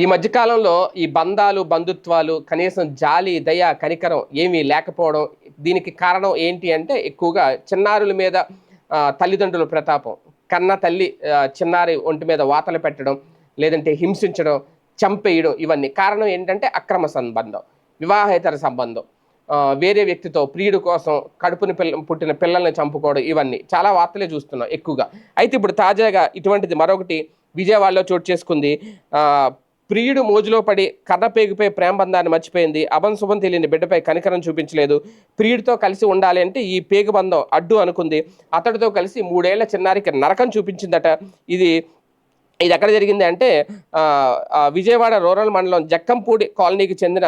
ఈ మధ్యకాలంలో ఈ బంధాలు బంధుత్వాలు కనీసం జాలి దయ కనికరం ఏమీ లేకపోవడం దీనికి కారణం ఏంటి అంటే ఎక్కువగా చిన్నారుల మీద తల్లిదండ్రుల ప్రతాపం. కన్న తల్లి చిన్నారి ఒంటి మీద వాతలు పెట్టడం లేదంటే హింసించడం చంపేయడం ఇవన్నీ. కారణం ఏంటంటే అక్రమ సంబంధం వివాహేతర సంబంధం వేరే వ్యక్తితో ప్రియుడు కోసం కడుపుని పిల్ల పుట్టిన పిల్లల్ని చంపుకోవడం ఇవన్నీ. చాలా వార్తలే చూస్తున్నాం ఎక్కువగా. అయితే ఇప్పుడు తాజాగా ఇటువంటిది మరొకటి విజయవాడలో చోటు చేసుకుంది. ప్రియుడు మోజులో పడి కర్ర పేగుపై ప్రేమబంధాన్ని మర్చిపోయింది. అభం శుభం తెలియని బిడ్డపై కనికరం చూపించలేదు. ప్రియుడితో కలిసి ఉండాలి అంటే ఈ పేగు బంధం అడ్డు అనుకుంది. అతడితో కలిసి మూడేళ్ళ చిన్నారికి నరకం చూపించిందట. ఇది ఇది ఎక్కడ జరిగింది అంటే విజయవాడ రూరల్ మండలం జక్కంపూడి కాలనీకి చెందిన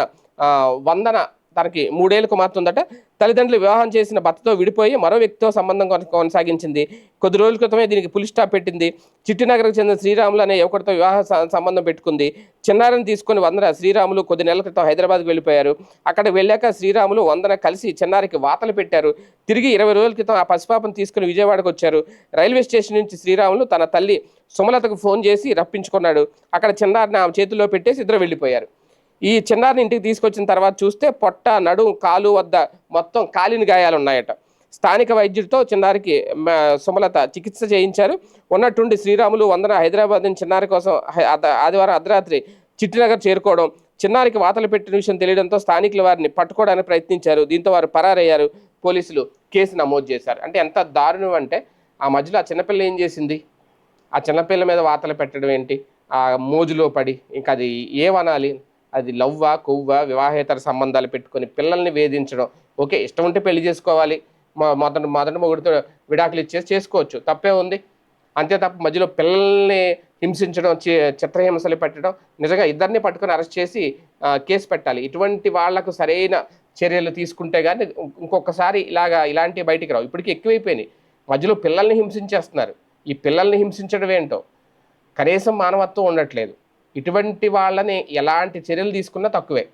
వందన తనకి మూడేళ్ళ కుమార్తె ఉందట తల్లిదండ్రులు వివాహం చేసిన భర్తతో విడిపోయి మరో వ్యక్తితో సంబంధం కొన- కొనసాగించింది. కొద్ది రోజుల క్రితమే దీనికి పులి స్టాప్ పెట్టింది. చిట్టినగర్కు చెందిన శ్రీరాములు అనే యువకుడితో వివాహ స- సంబంధం పెట్టుకుంది. చిన్నారిని తీసుకుని వందన శ్రీరాములు కొద్ది నెలల క్రితం హైదరాబాద్కి వెళ్ళిపోయారు. అక్కడ వెళ్ళాక శ్రీరాములు వందన కలిసి చిన్నారికి వాతలు పెట్టారు. తిరిగి ఇరవై రోజుల క్రితం ఆ పసిపాపను తీసుకుని విజయవాడకు వచ్చారు. రైల్వే స్టేషన్ నుంచి శ్రీరాములు తన తల్లి సుమలతకు ఫోన్ చేసి రప్పించుకున్నాడు. అక్కడ చిన్నారిని ఆమె చేతిలో పెట్టేసి ఇద్దరు వెళ్ళిపోయారు. ఈ చిన్నారిని ఇంటికి తీసుకొచ్చిన తర్వాత చూస్తే పొట్ట నడు కాలు వద్ద మొత్తం కాలిన గాయాలు ఉన్నాయట. స్థానిక వైద్యుడితో చిన్నారికి సుమలత చికిత్స చేయించారు. ఉన్నట్టుండి శ్రీరాములు వందన హైదరాబాద్ నుంచి చిన్నారి కోసం ఆదివారం అర్ధరాత్రి చిట్టినగర్ చేరుకోవడం చిన్నారికి వాతలు పెట్టిన విషయం తెలియడంతో స్థానికులు వారిని పట్టుకోవడానికి ప్రయత్నించారు. దీంతో వారు పరారయ్యారు. పోలీసులు కేసు నమోదు చేశారు. అంటే ఎంత దారుణం అంటే ఆ మధ్యలో ఆ చిన్నపిల్ల ఏం చేసింది? ఆ చిన్నపిల్ల మీద వాతలు పెట్టడం ఏంటి? ఆ మోజులో పడి ఇంకా అది ఏమనాలి అది లవ్వా కొవ్వా వివాహేతర సంబంధాలు పెట్టుకొని పిల్లల్ని వేధించడం. ఓకే ఇష్టం ఉంటే పెళ్ళి చేసుకోవాలి. మొదటి మొదటి మొగుడితో విడాకులు ఇచ్చేసి చేసుకోవచ్చు. తప్పే ఉంది. అంతే తప్ప మధ్యలో పిల్లల్ని హింసించడం చి- చిత్రహింసలు పెట్టడం నిజంగా ఇద్దరిని పట్టుకొని అరెస్ట్ చేసి కేసు పెట్టాలి. ఇటువంటి వాళ్ళకు సరైన చర్యలు తీసుకుంటే కానీ ఇంకొకసారి ఇలాగా ఇలాంటివి బయటికి రావు. ఇప్పటికీ ఎక్కువైపోయినాయి. మధ్యలో పిల్లల్ని హింసించేస్తున్నారు. ఈ పిల్లల్ని హింసించడం ఏంటో? కనీసం మానవత్వం ఉండట్లేదు. ఇటువంటి వాళ్ళని ఎలాంటి చర్యలు తీసుకున్నా తక్కువే.